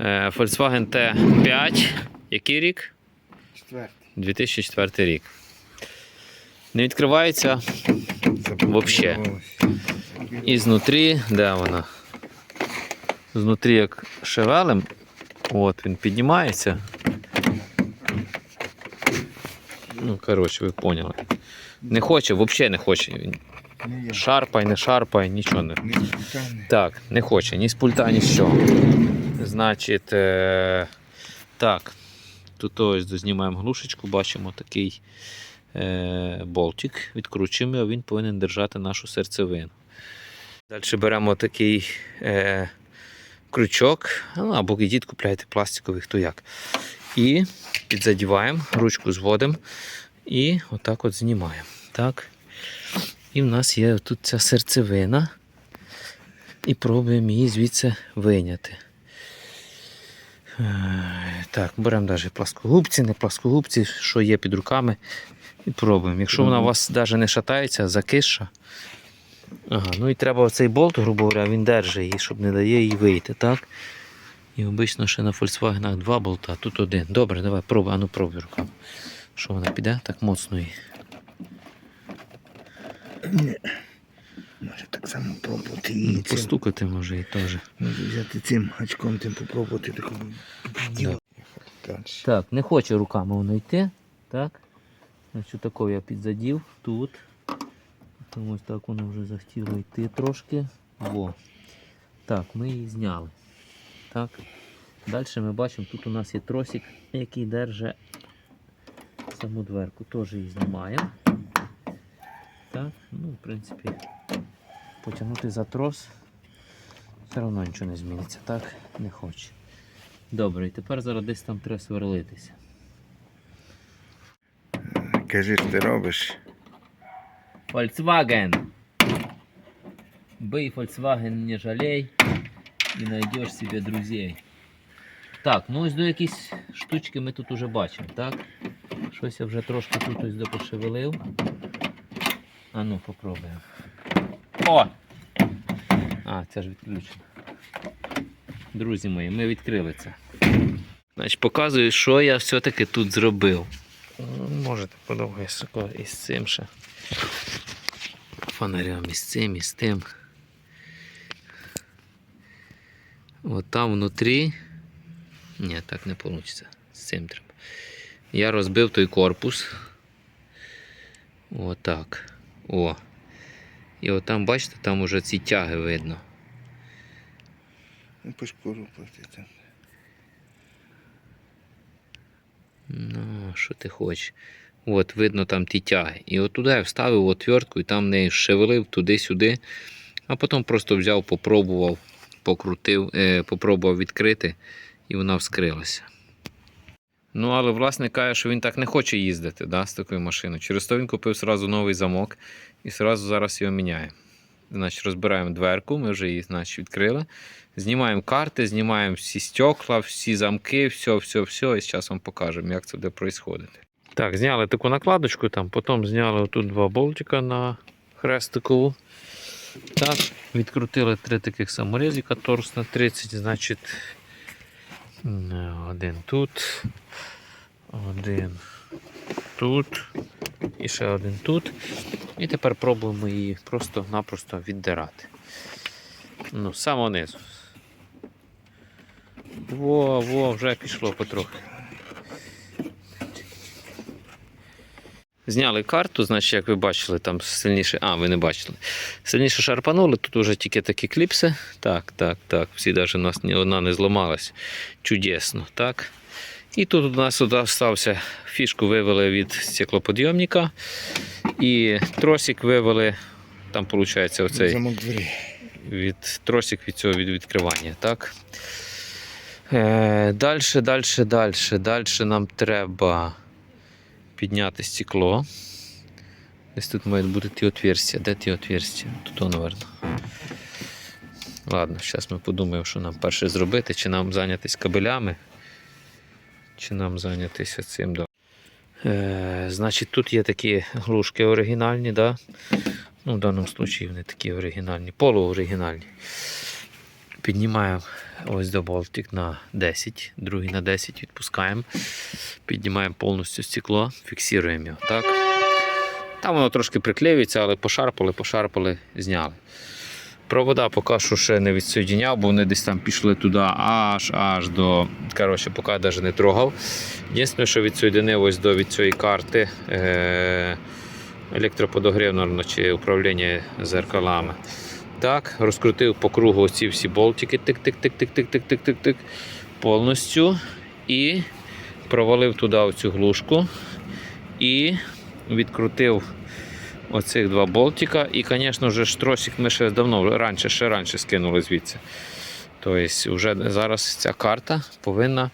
Е, Volkswagen T5. Який рік? Четвертий. 2004 рік. Не відкривається Вообще. і знутрі, де вона? Знутрі як шевелем. От він піднімається. Ну, коротше, ви поняли. Не хоче, взагалі не хоче. Шарпай, не шарпай, нічого не. Не. Так, не хоче, ні з пульта, ні з чого. Значить, е, так. Тут ось дознімаємо глушечку, бачимо такий е, болтик, відкручуємо його, він повинен держати нашу серцевину. Далі беремо такий е, крючок, ну, або йдіть купляйте пластиковий, хто як. І підзадіваємо, ручку зводимо і отак от знімаємо. Так. І в нас є тут ця серцевина і пробуємо її звідси вийняти. Е, Так, беремо навіть пласкогубці, не пласкогубці, що є під руками, і пробуємо. Якщо вона у вас навіть не шатається, закиша. Ага, ну і треба оцей болт, грубо говоря, він держить її, щоб не дає їй вийти, так? І обично ще на Volkswagen два болта, тут один. Добре, давай пробуй, ану пробуй руками. Що вона піде? Так моцно її. Може так само пробувати Ну, і цим. Постукати може і теж. Може взяти цим гачком тим попробувати такому. Да. Далі. Так, не хоче руками воно йти. Так. Значить, такого я підзадів тут. Тому ось так воно вже захотіло йти трошки. Во. Так, ми її зняли. Так. Далі ми бачимо, тут у нас є тросик, який держить саму дверку. Теж її знімаємо. Так, ну, в принципі, потягнути за трос. Все одно нічого не зміниться, так? Не хоче. Добре, і тепер зараз десь там треба сверлитися. Кажи, що ти робиш. Volkswagen. Бей Volkswagen, не жалей і знайдеш собі друзей. Так, ну ось до якісь штучки ми тут уже бачимо, так? Щось я вже трошки тут ось допошевелив. А ну, попробуємо. О! А, це ж відключено. Друзі мої, ми відкрили це. Значить, показую, що я все-таки тут зробив. Можете подовгуєш із цим ще. Фонарем із цим, із тим. От там внутрі. Ні, так не вийде. З цим треба. Я розбив той корпус. Отак. О. І от там, бачите, там уже ці тяги видно. Ну, по шкуру платити. Ну, що ти хочеш. От, видно там ті тяги. І от туди я вставив отвертку і там нею шевелив туди-сюди. А потім просто взяв, попробував, покрутив, е, попробував відкрити, і вона вскрилася. Ну, але власник каже, що він так не хоче їздити да, з такою машиною. Через то він купив сразу новий замок і сразу зараз його міняє. Значить, розбираємо дверку, ми вже її значить, відкрили. Знімаємо карти, знімаємо всі стекла, всі замки, все, все, все. І зараз вам покажемо, як це буде відбуватися. Так, зняли таку накладочку, там, потім зняли тут два болтика на хрестикову. Так, відкрутили три таких саморізика торс на 30, значить, один тут, один тут і ще один тут. І тепер пробуємо її просто-напросто віддирати. Ну, з самого низу. Во, во, вже пішло потрохи. Зняли карту, значить, як ви бачили, там сильніше. А, ви не бачили. Сильніше шарпанули, тут вже тільки такі кліпси. Так, так, так. Всі навіть у нас ні одна не зламалась. Чудесно, так. І тут у нас стався, фішку вивели від стеклоподйомника. І тросик вивели, там виходить оцей від тросик від цього від відкривання. Так? Далі, далі, далі. Далі нам треба підняти стекло. Десь тут мають бути ті отверстия. Де ті отверстия? Тут, воно, наверно. Ладно, зараз ми подумаємо, що нам перше зробити, чи нам зайнятися кабелями, чи нам зайнятися цим. Да. Е, значить, тут є такі глушки оригінальні, да? Ну, в даному випадку вони такі оригінальні, полуоригінальні. Піднімаємо ось до болтик на 10, другий на 10 відпускаємо. Піднімаємо повністю стекло, фіксуємо його. Так? Там воно трошки приклеюється, але пошарпали, пошарпали, зняли. Провода поки що ще не відсоєдиняв, бо вони десь там пішли туди аж аж до. Коротше, поки навіть не трогав. Єдине, що відсоєдинив ось до від цієї карти е- електроподогрів чи управління зеркалами. Так, розкрутив по кругу ці всі болтики, тик-тик-тик-тик-тик-тик-тик-тик, повністю. І провалив туди оцю глушку. І відкрутив оцих два болтика. І, звісно ж, тросик ми ще давно, раніше, ще раніше скинули звідси. Тобто, вже зараз ця карта повинна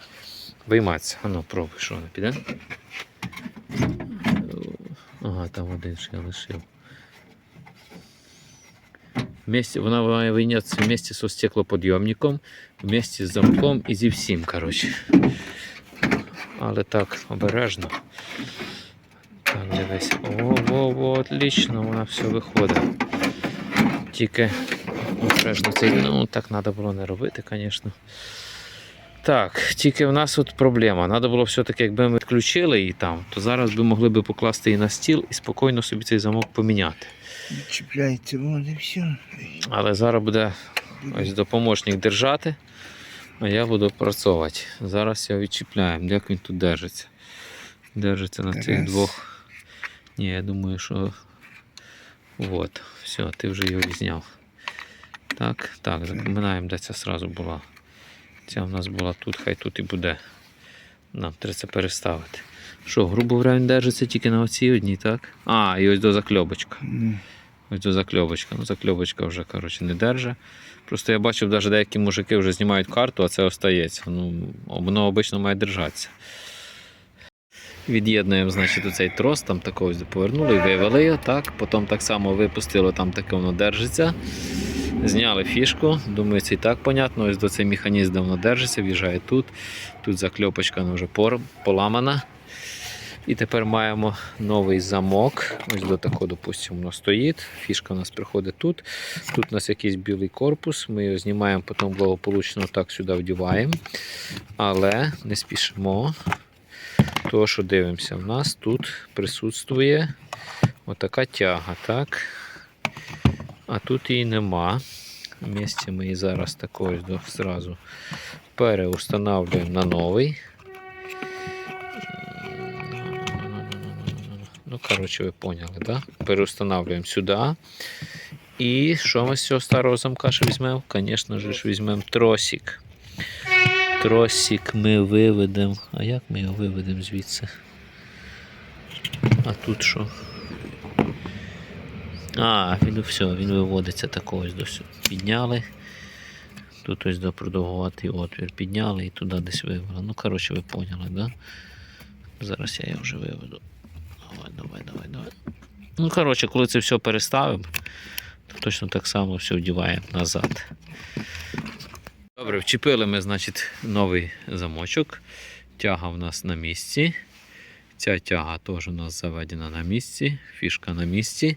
вийматися. А ну, пробуй, що вона піде. Ага, там один ще лишив. Вместе, вона має вийнятися вместе со стеклоподйомником, вместе з замком і зі всім, коротше. Але так, обережно. Так, дивись. О, во, во, отлично, вона все виходить. Тільки обережно цей, ну так треба було не робити, звісно. Так, тільки в нас от проблема. Треба було все-таки, якби ми відключили її там, то зараз би могли би покласти її на стіл і спокійно собі цей замок поміняти. Чіпляється вон і все. Але зараз буде ось допоможник держати, а я буду працювати. Зараз його відчіпляємо. Як він тут держиться? Держиться на цих Раз. двох. Ні, я думаю, що. От, все, ти вже його зняв. Так, так, запоминаємо, де ця сразу була. Ця в нас була тут, хай тут і буде. Нам треба це переставити. Що, грубо говоря, він держиться тільки на оцій одній, так? А, і ось до закльобочка. Ось до закльовочка. Ну, закльовочка вже коротше, не держить. Просто я бачив, навіть деякі мужики вже знімають карту, а це остається. Ну, воно обично має держатися. Від'єднуємо, значить, оцей трос, там такого повернули, вивели його, так. Потім так само випустили, там таке воно держиться. Зняли фішку. Думаю, це і так понятно. Ось до цей механізм, де воно держиться, в'їжджає тут. Тут закльопочка вже поламана. І тепер маємо новий замок. Ось до такого, допустимо, воно стоїть. Фішка у нас приходить тут. Тут у нас якийсь білий корпус. Ми його знімаємо, потім благополучно так сюди вдіваємо. Але не спішимо. Тому що дивимося, в нас тут присутствує отака тяга, так? А тут її нема. В місці ми її зараз такою до- зразу переустанавливаємо на новий. Ну, коротше, ви поняли, да? Переустанавливаємо сюди. І що ми з цього старого замка ще візьмемо? Звісно ж, візьмемо тросик. Тросик ми виведемо. А як ми його виведемо звідси? А тут що? А, він все, він виводиться такого ось до. Підняли. Тут ось до продовгуватий отвір підняли і туди десь вивели. Ну, коротше, ви поняли, да? Зараз я його вже виведу. Давай, давай, давай, давай. Ну, коротше, коли це все переставимо, то точно так само все вдіваємо назад. Добре, вчепили ми, значить, новий замочок. Тяга в нас на місці. Ця тяга теж у нас заведена на місці, фішка на місці.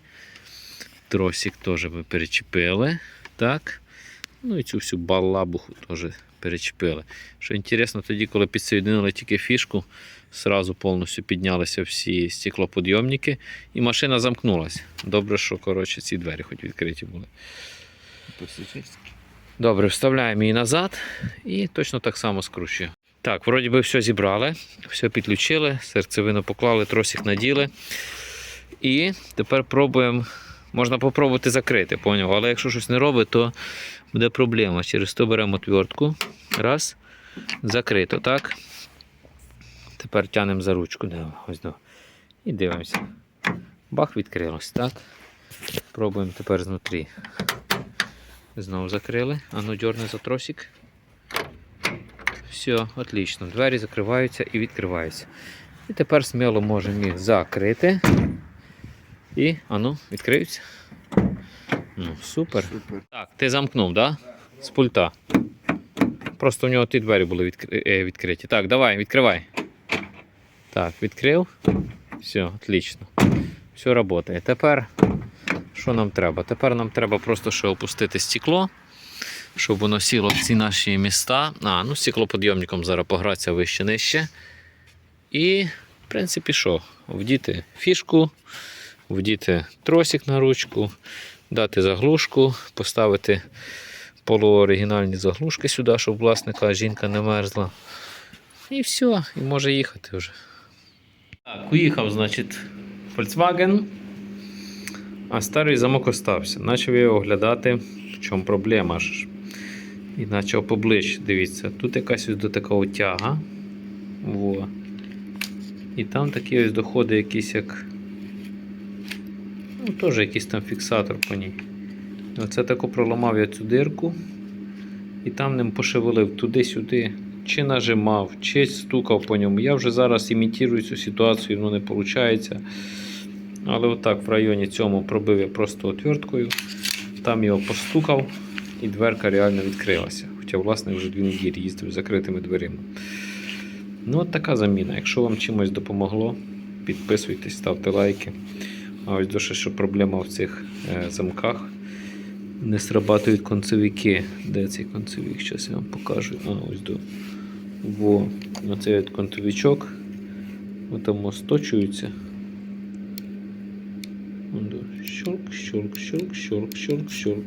Тросик теж ми перечепили. Так. Ну і цю всю балабуху теж перечепили. Що інтересно, тоді, коли підсоєдинили тільки фішку, сразу повністю піднялися всі стеклоподйомники і машина замкнулася. Добре, що коротше, ці двері хоч відкриті були. Добре, вставляємо її назад і точно так само скручуємо. Так, вроді би все зібрали, все підключили, серцевину поклали, тросик наділи. І тепер пробуємо. Можна попробувати закрити, поняв? Але якщо щось не робить, то буде проблема. Через то беремо отвертку. Раз. Закрито, так? Тепер тянемо за ручку. Ось до. І дивимося. Бах, відкрилось, так? Пробуємо тепер знутрі. Знову закрили. Ану, дьорни за тросик. Все, отлично. Двері закриваються і відкриваються. І тепер сміло можемо їх закрити. І, ану, відкриються. Ну, супер. Супер. Так, ти замкнув, да? З пульта. Просто в нього ті двері були е, відкриті. Так, давай, відкривай. Так, відкрив. Все, отлично. Все працює. Тепер що нам треба? Тепер нам треба просто ще опустити стекло. щоб воно сіло в ці наші міста. А, ну, стеклоподйомником зараз погратися вище нижче. І, в принципі, що? Вдіти фішку, вдіти тросик на ручку, дати заглушку, поставити полуоригінальні заглушки сюди, щоб власника жінка не мерзла. І все, і може їхати вже. Так, уїхав, значить, Volkswagen. А старий замок остався. Почав я його оглядати, в чому проблема ж. І почав поближче. Дивіться, тут якась ось до такого тяга. Во. І там такі ось доходи якісь як. Ну, теж якийсь там фіксатор по ній. Оце тако проламав я цю дирку. І там ним пошевелив туди-сюди. Чи нажимав, чи стукав по ньому. Я вже зараз імітую цю ситуацію, ну не виходить. Але отак в районі цьому пробив я просто отверткою. Там його постукав, і дверка реально відкрилася. Хоча власник вже дві неділі їздив з закритими дверима. Ну, от така заміна. Якщо вам чимось допомогло, підписуйтесь, ставте лайки. А ось дуже що проблема в цих е, замках. Не срабатують концевики. Де цей концевик? Зараз я вам покажу. А, ось до. Во. Оцей от концевичок. Отому сточується. Ондо. Щолк, щолк, щолк, щолк, щолк, щолк.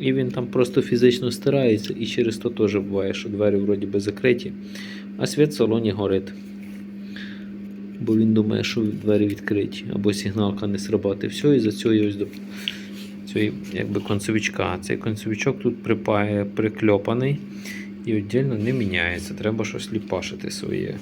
І він там просто фізично стирається, і через то теж буває, що двері вроді би закриті, а світ в салоні горить. Бо він думає, що двері відкриті, або сигналка не срабати. Все, і за цього ось до цього якби концевичка. Цей концевичок тут припає, прикльопаний і віддільно не міняється. Треба щось ліпашити своє.